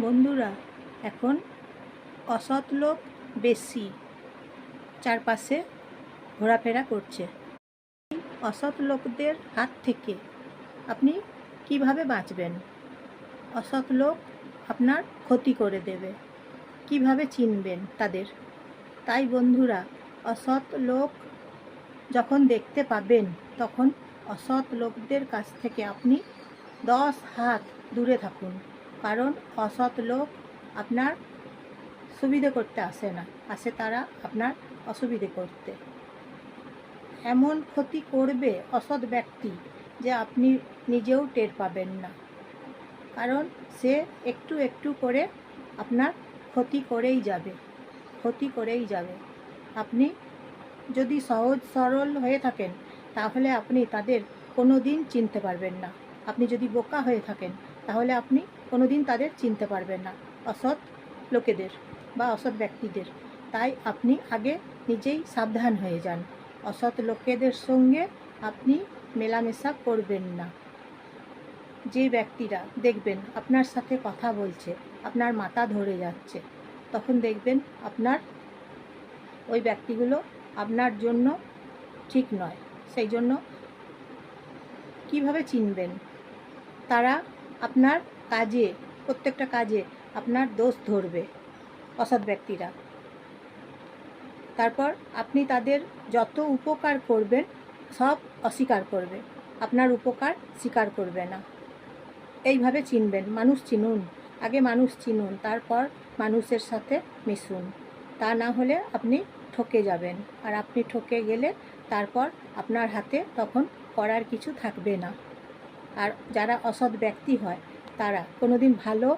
বন্ধুরা, এখন অসৎ লোক বেশি চারপাশে ঘোরাফেরা করছে। অসৎ লোকদের হাত থেকে আপনি কীভাবে বাঁচবেন? অসৎ লোক আপনার ক্ষতি করে দেবে। কীভাবে চিনবেন তাদের? তাই বন্ধুরা, অসৎ লোক যখন দেখতে পাবেন, তখন অসৎ লোকদের কাছ থেকে আপনি দশ হাত দূরে থাকুন। কারণ অসৎ লোক আপনার সুবিধে করতে আসে না। আসে তারা আপনার অসুবিধে করতে। এমন ক্ষতি করবে অসৎ ব্যক্তি যে আপনি নিজেও টের পাবেন না। কারণ সে একটু একটু করে আপনার ক্ষতি করেই যাবে। ক্ষতি করেই যাবে। আপনি যদি সহজ সরল হয়ে থাকেন, তাহলে আপনি তাদের কোনো দিন চিনতে পারবেন না। আপনি যদি বোকা হয়ে থাকেন, তাহলে আপনি কোনো দিন তাদের চিনতে পারবেন না। অসৎ লোকেদের বা অসৎ ব্যক্তিদের। তাই আপনি আগে নিজেই সাবধান হয়ে যান। অসৎ লোকেদের সঙ্গে আপনি মেলামেশা করবেন না। যে ব্যক্তিরা দেখবেন আপনার সাথে কথা বলছে, আপনার মাথা ধরে যাচ্ছে, তখন দেখবেন আপনার ওই ব্যক্তিগুলো আপনার জন্য ঠিক নয়। সেই জন্য কীভাবে চিনবেন? তারা আপনার কাজে, প্রত্যেকটা কাজে আপনার দোষ ধরবে, অসৎ ব্যক্তিরা। তারপর আপনি তাদের যত উপকার করবেন, সব অস্বীকার করবে। আপনার উপকার স্বীকার করবে না। এইভাবে চিনবেন, মানুষ চিনুন, আগে মানুষ চিনুন, তারপর মানুষের সাথে মিশুন। তা না হলে আপনি ঠকে যাবেন, আর আপনি ঠকে গেলে তারপর আপনার হাতে তখন করার কিছু থাকবে না। আর যারা অসৎ ব্যক্তি হয় তারা কোনোদিন ভালো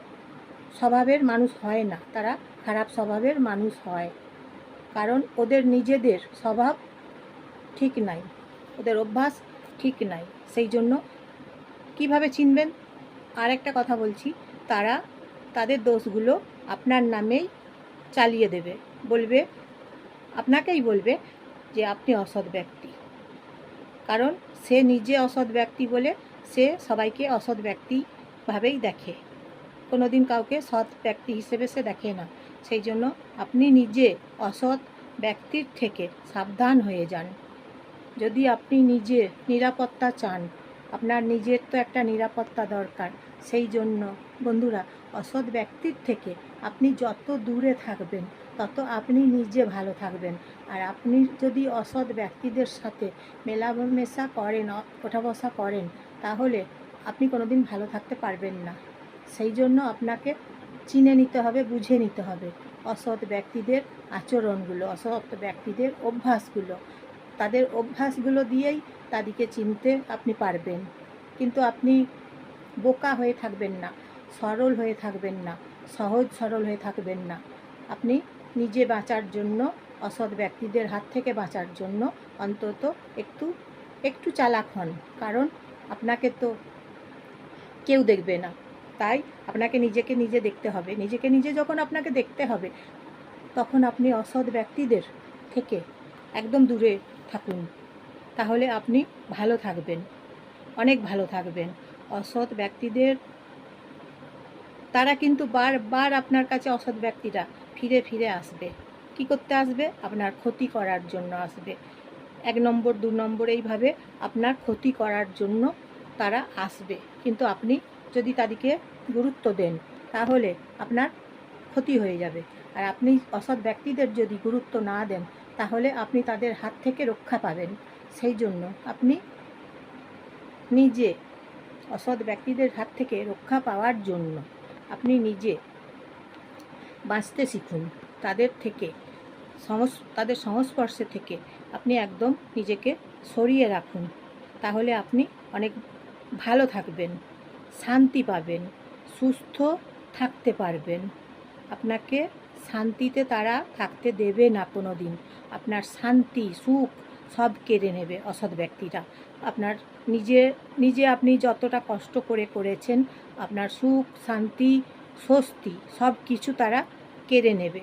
স্বভাবের মানুষ হয় না, তারা খারাপ স্বভাবের মানুষ হয়। কারণ ওদের নিজেদের স্বভাব ঠিক নাই, ওদের অভ্যাস ঠিক নাই। সেই জন্য কীভাবে চিনবেন? আর একটা কথা বলছি, তারা তাদের দোষগুলো আপনার নামেই চালিয়ে দেবে। বলবে, আপনাকেই বলবে যে আপনি অসৎ ব্যক্তি। কারণ সে নিজে অসৎ ব্যক্তি বলে সে সবাইকে অসৎ ব্যক্তি ভাবেই দেখে। কোনো দিন কাউকে সৎ ব্যক্তি হিসেবে সে দেখে না। সেই জন্য আপনি নিজে অসৎ ব্যক্তির থেকে সাবধান হয়ে যান। যদি আপনি নিজে নিরাপত্তা চান, আপনার নিজের তো একটা নিরাপত্তা দরকার। সেই জন্য বন্ধুরা, অসৎ ব্যক্তির থেকে আপনি যত দূরে থাকবেন, তত আপনি নিজে ভালো থাকবেন। আর আপনি যদি অসৎ ব্যক্তিদের সাথে মেলামেশা করেন ওঠা বসা করেন, তাহলে আপনি কোনোদিন ভালো থাকতে পারবেন না। সেই জন্য আপনাকে চিনে নিতে হবে, বুঝে নিতে হবে। অসৎ ব্যক্তিদের আচরণগুলো, অসৎ ব্যক্তিদের অভ্যাসগুলো, তাদের অভ্যাসগুলো দিয়েই তাদেরকে চিনতে আপনি পারবেন। কিন্তু আপনি বোকা হয়ে থাকবেন না, সরল হয়ে থাকবেন না, সহজ সরল হয়ে থাকবেন না। আপনি নিজে বাঁচার জন্য, অসৎ ব্যক্তিদের হাত থেকে বাঁচার জন্য অন্তত একটু একটু চালাক হন। কারণ আপনাকে তো কেউ দেখবে না। তাই আপনাকে নিজেকে নিজে দেখতে হবে। নিজেকে নিজে যখন আপনাকে দেখতে হবে, তখন আপনি অসৎ ব্যক্তিদের থেকে একদম দূরে থাকুন। তাহলে আপনি ভালো থাকবেন, অনেক ভালো থাকবেন। অসৎ ব্যক্তিদের, তারা কিন্তু বারবার আপনার কাছে অসৎ ব্যক্তিরা ফিরে ফিরে আসবে। কি করতে আসবে? আপনার ক্ষতি করার জন্য আসবে। এক নম্বর, দু নম্বর, এইভাবে আপনার ক্ষতি করার জন্য তারা আসবে। কিন্তু আপনি যদি তাদেরকে গুরুত্ব দেন, তাহলে আপনার ক্ষতি হয়ে যাবে। আর আপনি অসৎ ব্যক্তিদের যদি গুরুত্ব না দেন, তাহলে আপনি তাদের হাত থেকে রক্ষা পাবেন। সেই জন্য আপনি নিজে অসৎ ব্যক্তিদের হাত থেকে রক্ষা পাওয়ার জন্য আপনি নিজে বাঁচতে শিখুন। তাদের থেকে সংস তাদের সংস্পর্শে থেকে আপনি একদম নিজেকে সরিয়ে রাখুন। তাহলে আপনি অনেক ভালো থাকবেন, শান্তি পাবেন, সুস্থ থাকতে পারবেন। আপনাকে শান্তিতে তারা থাকতে দেবে না কোনো দিন আপনার শান্তি, সুখ সব কেড়ে নেবে অসৎ ব্যক্তিরা। আপনার নিজে নিজে আপনি যতটা কষ্ট করে করেছেন, আপনার সুখ, শান্তি, স্বস্তি সব কিছু তারা কেড়ে নেবে।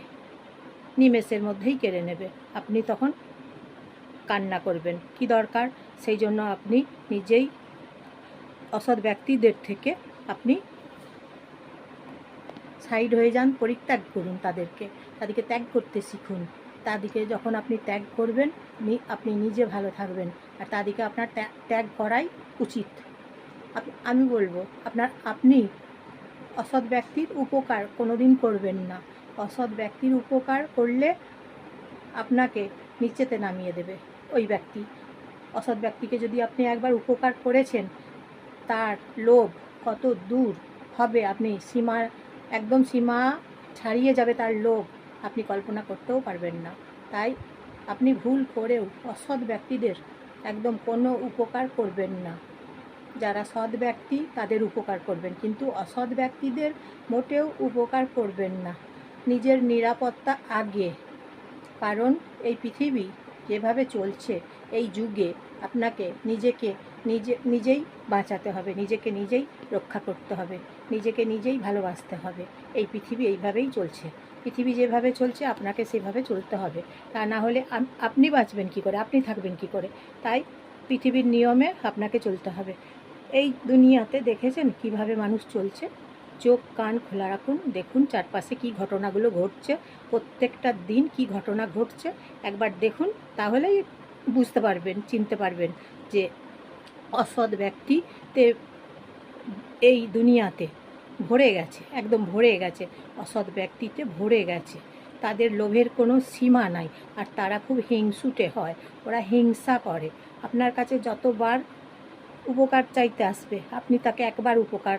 নিমেষের মধ্যেই কেড়ে নেবে। আপনি তখন কান্না করবেন। কি দরকার? সেই জন্য আপনি নিজেই অসৎ ব্যক্তিদের থেকে আপনি সাইড হয়ে যান, পরিত্যাগ করুন তাদেরকে। তাদেরকে ত্যাগ করতে শিখুন। তাদেরকে যখন আপনি ত্যাগ করবেন আপনি নিজে ভালো থাকবেন। আর তাদেরকে আপনার ত্যাগ- করাই উচিত। আমি বলব, আপনার, আপনি অসৎ ব্যক্তির উপকার কোনোদিন করবেন না। অসৎ ব্যক্তির উপকার করলে আপনাকে নিচেতে নামিয়ে দেবে ওই ব্যক্তি। অসৎ ব্যক্তিকে যদি আপনি একবার উপকার করেছেন তার লোভ কত দূর হবে আপনি সীমা, একদম সীমা ছাড়িয়ে যাবে তার লোভ। আপনি কল্পনা করতেও পারবেন না। তাই আপনি ভুল করেও অসৎ ব্যক্তিদের একদম কোনো উপকার করবেন না। যারা সৎ ব্যক্তি তাদের উপকার করবেন, কিন্তু অসৎ ব্যক্তিদের মোটেও উপকার করবেন না। নিজের নিরাপত্তা আগে। কারণ এই পৃথিবী যেভাবে চলছে, এই যুগে আপনাকে নিজেকে নিজে, নিজেই বাঁচাতে হবে, নিজেকে নিজেই রক্ষা করতে হবে, নিজেকে নিজেই ভালোবাসতে হবে। এই পৃথিবী এইভাবেই চলছে। পৃথিবী যেভাবে চলছে, আপনাকে সেভাবে চলতে হবে। তা না হলে আপনি বাঁচবেন কি করে? আপনি থাকবেন কি করে? তাই পৃথিবীর নিয়মে আপনাকে চলতে হবে। এই দুনিয়াতে দেখেছেন কীভাবে মানুষ চলছে? চোখ, কান খোলা রাখুন, দেখুন চারপাশে কি ঘটনাগুলো ঘটছে, প্রত্যেকটা দিন কি ঘটনা ঘটছে। একবার দেখুন, তাহলেই বুঝতে পারবেন, চিনতে পারবেন যে অসৎ ব্যক্তিতে এই দুনিয়াতে ভরে গেছে, একদম ভরে গেছে, অসৎ ব্যক্তিতে ভরে গেছে। তাদের লোভের কোনো সীমা নাই, আর তারা খুব হিংসুটে হয়, ওরা হিংসা করে। আপনার কাছে যতবার উপকার চাইতে আসবে, আপনি তাকে একবার উপকার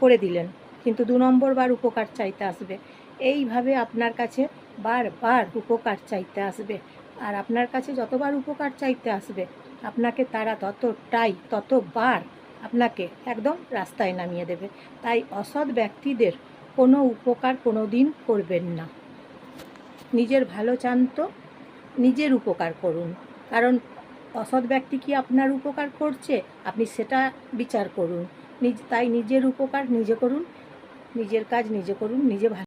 করে দিলেন, কিন্তু দু নম্বর বার উপকার চাইতে আসবে। এইভাবে আপনার কাছে বারবার উপকার চাইতে আসবে, আর আপনার কাছে যতবার উপকার চাইতে আসবে আপনাকে তারা ততটাই, ততবার আপনাকে একদম রাস্তায় নামিয়ে দেবে। তাই অসৎ ব্যক্তিদের কোনো উপকার কোনো দিন করবেন না। নিজের ভালো চান তো নিজের উপকার করুন। কারণ অসৎ ব্যক্তি কি আপনার উপকার করছে? আপনি সেটা বিচার করুন। নিজ, তাই নিজের উপকার নিজে করুন, নিজের কাজ নিজে করুন, নিজে ভালো